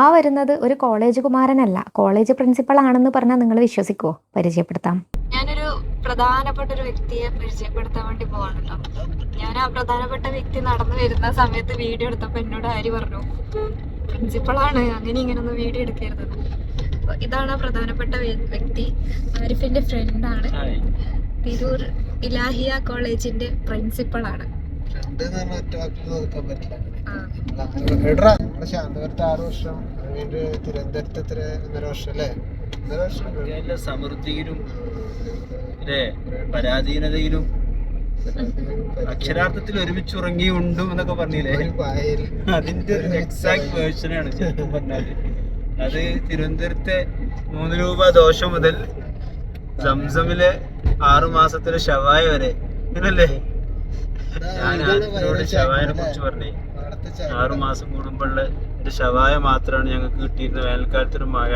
ആ വരുന്നത് ഒരു കോളേജ് കുമാരനല്ല. കോളേജ് പ്രിൻസിപ്പൾ ആണെന്ന് പറഞ്ഞാൽ നിങ്ങൾ വിശ്വസിക്കുമോ പരിചയപ്പെടുത്താം. ഞാനൊരു പ്രധാനപ്പെട്ട ഒരു വ്യക്തിയെ പരിചയപ്പെടുത്താൻ വേണ്ടി പോവാണ് കേട്ടോ ഞാൻ ആ പ്രധാനപ്പെട്ട വ്യക്തി നടന്നു വരുന്ന സമയത്ത് വീഡിയോ എടുത്തപ്പോൾ എന്നോട് ആര് പറഞ്ഞു? പ്രിൻസിപ്പളാണ് അങ്ങനെ ഇങ്ങനെ ഒന്ന് വീഡിയോ എടുക്കരുത്. ഇതാണ് ആ പ്രധാനപ്പെട്ട വ്യക്തി. ആരിഫിന്റെ ഫ്രണ്ടാണ് തിരൂർ ഇലാഹിയ കോളേജിന്റെ പ്രിൻസിപ്പളാണ് ഫ്രണ്ട് എന്ന് പറഞ്ഞാൽ ഒറ്റ വാക്കിൽ നോക്കാൻ പറ്റില്ല. ആ. എടാ നമ്മളെ ശാന്തപുരത്ത് ആറ് വർഷം അതിന്റെ തിരുവനന്തപുരത്ത് എത്ര ഒന്നര വർഷം അല്ലേ? ഒന്നര വർഷം. എല്ലാ സമൃദ്ധിയിലും അല്ലേ പരാധീനതയിലും അക്ഷരാർത്ഥത്തിൽ ഒരുമിച്ച് ഉറങ്ങി ഉണ്ടും എന്നൊക്കെ പറഞ്ഞില്ലേ? അതിന്റെ ഒരു എക്സാക്ട് വേർഷനാണ് ശരിക്കും പറഞ്ഞാൽ. അത് തിരുവനന്തപുരത്തെ മൂന്ന് രൂപ ദോശ മുതൽ സംസമിലെ ആറു മാസത്തിലെ ഷവായ വരെ. ഇങ്ങനല്ലേ ഞാൻ ആദ്യത്തിനോട് ശവായനെ കുറിച്ച് പറഞ്ഞേ. ആറു മാസം കൂടുമ്പോഴുള്ള എന്റെ ശവായ മാത്രമാണ് ഞങ്ങൾക്ക് കിട്ടിയിരുന്ന വേനൽക്കാലത്തൊരു മഴ.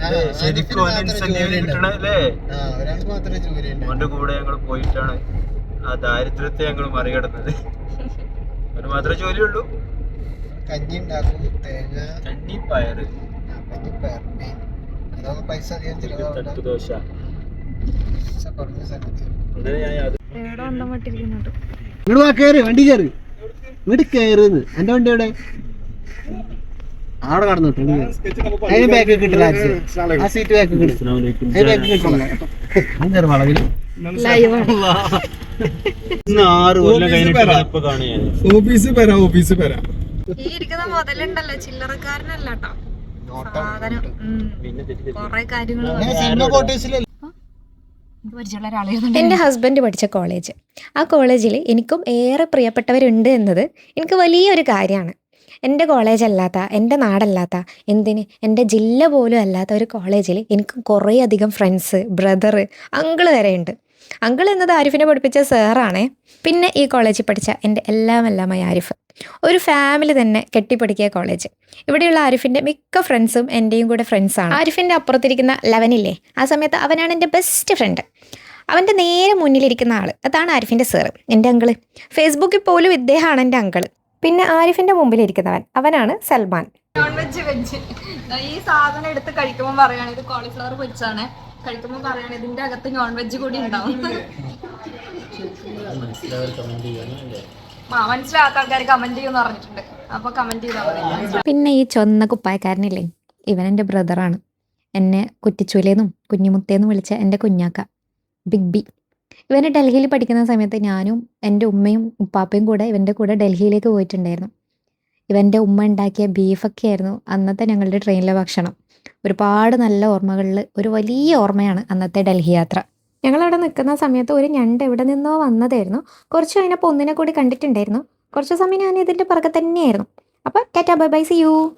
ശരിക്കും ഒരു ആരിഫിന് മാത്രമേ ഇൻസെന്റീവ് ജോലി കിട്ടണ ഉണ്ടാവും. അല്ലേ? ആ ഒരാൾക്ക് മാത്രമേ ജോലി ഉണ്ടാവും. മോന്റെ കൂടെ ഞങ്ങൾ പോയിട്ടാണ് ആ ദാരിദ്ര്യത്തെ ഞങ്ങൾ മറികടന്നത്. അവന് മാത്രമേ ജോലിയുള്ളൂ. കഞ്ഞി ഉണ്ടാക്കും തേങ്ങ കഞ്ഞി പയറ് കഞ്ഞി പയർ പൈസ അധികം ചിലവാകണ്ട തട്ടു ദോശ. പൈസ കുറഞ്ഞ സംഗതി ഇങ്ങോട്ട് വാ കയറ് വണ്ടി കയറ് ഇങ്ങോട്ട് കയറുന്ന് എന്റെ വണ്ടി എവിടെ? അവിടെ കടന്നു അതിന് ബാക്ക് കിട്ടില്ല ആ സീറ്റ് ബാക്ക് അതിന് ബാക്ക് കിട്ടില്ല. അങ്ങനെ വളവിൽ ഓഫീസ് ഓഫീസ് ഈ ഇരിക്കുന്ന മുതലുണ്ടല്ലോ ചില്ലറക്കാരനല്ല കേട്ടോ സാധനം ഉം. പിന്നെ തെറ്റി കൊറേ കാര്യങ്ങൾ പരിചയമുള്ള എന്റെ ഹസ്ബൻഡ് പഠിച്ച കോളേജ് ആ കോളേജിൽ എനിക്കും ഏറെ പ്രിയപ്പെട്ടവരുണ്ട് എന്നത് എനിക്ക് വലിയൊരു കാര്യമാണ്. എന്റെ കോളേജ് അല്ലാത്ത എന്റെ നാടല്ലാത്ത എന്തിന് എന്റെ ജില്ല പോലും അല്ലാത്ത ഒരു കോളേജിൽ എനിക്ക് കുറേ അധികം ഫ്രണ്ട്സ് ബ്രദർ അങ്കിൾ വരെയുണ്ട്. അങ്കിൾ എന്നത് ആരിഫിനെ പഠിപ്പിച്ച സാറാണേ. പിന്നെ ഈ കോളേജിൽ പഠിച്ച എന്റെ എല്ലാം എല്ലാമായി ആരിഫ്. ഒരു ഫാമിലി തന്നെ കെട്ടിപ്പടുക്കിയ കോളേജ്. ഇവിടെയുള്ള ആരിഫിന്റെ മിക്ക ഫ്രണ്ട്സും എന്റെയും കൂടെ ഫ്രണ്ട്സാണ്. ആരിഫിന്റെ അപ്പുറത്തിരിക്കുന്ന ലെവനില്ലേ? ആ സമയത്ത് അവനാണ് എന്റെ ബെസ്റ്റ് ഫ്രണ്ട്. അവന്റെ നേരെ മുന്നിലിരിക്കുന്ന ആൾ അതാണ് ആരിഫിന്റെ സാറ്. എന്റെ അങ്കിൾ. ഫേസ്ബുക്കിൽ പോലും ഇദ്ദേഹമാണ് എന്റെ അങ്കിൾ. പിന്നെ ആരിഫിന്റെ മുമ്പിലിരിക്കുന്നവൻ അവനാണ് സൽമാൻ. നോൺ വെജ് വെജ് ഈ സാധനം എടുത്ത് കഴിക്കുമ്പോൾ പറയുകയാണെങ്കിൽ കോളിഫ്ലവർ പൊരിച്ചാണ്. കഴിക്കുമ്പോൾ പറയാണ് ഇതിന്റെ അകത്ത് നോൺ വെജ് കൂടി ഉണ്ടാവും. ആ ആൾക്കാർ കമന്റ് ചെയ്യുമെന്ന് പറഞ്ഞിട്ടുണ്ട്. അപ്പൊ കമന്റ് ചെയ്താൽ പിന്നെ ഈ ചൊന്ന കുപ്പായക്കാരനില്ലേ? ഇവൻ എന്റെ ബ്രദറാണ് എന്നെ കുറ്റിച്ചൂലേന്നും കുഞ്ഞിമുത്തേന്നും വിളിച്ച എന്റെ കുഞ്ഞാക്ക ബിഗ് ബി ഇവന് ഡൽഹിയിൽ പഠിക്കുന്ന സമയത്ത് ഞാനും എന്റെ ഉമ്മയും ഉപ്പാപ്പയും കൂടെ ഇവന്റെ കൂടെ ഡൽഹിയിലേക്ക് പോയിട്ടുണ്ടായിരുന്നു. ഇവന്റെ ഉമ്മ ഉണ്ടാക്കിയ ബീഫൊക്കെ ആയിരുന്നു അന്നത്തെ ഞങ്ങളുടെ ട്രെയിനിലെ ഭക്ഷണം. ഒരുപാട് നല്ല ഓർമ്മകളിൽ ഒരു വലിയ ഓർമ്മയാണ് അന്നത്തെ ഡൽഹി യാത്ര. ഞങ്ങളവിടെ നിൽക്കുന്ന സമയത്ത് ഒരു ഞണ്ട് എവിടെ നിന്നോ വന്നതായിരുന്നു. കുറച്ച് കഴിഞ്ഞപ്പോൾ ഒന്നിനെ കൂടി കണ്ടിട്ടുണ്ടായിരുന്നു. കുറച്ച് സമയം ഞാൻ ഇതിന്റെ പുറകെ തന്നെയായിരുന്നു. അപ്പോൾ tata bye bye see you.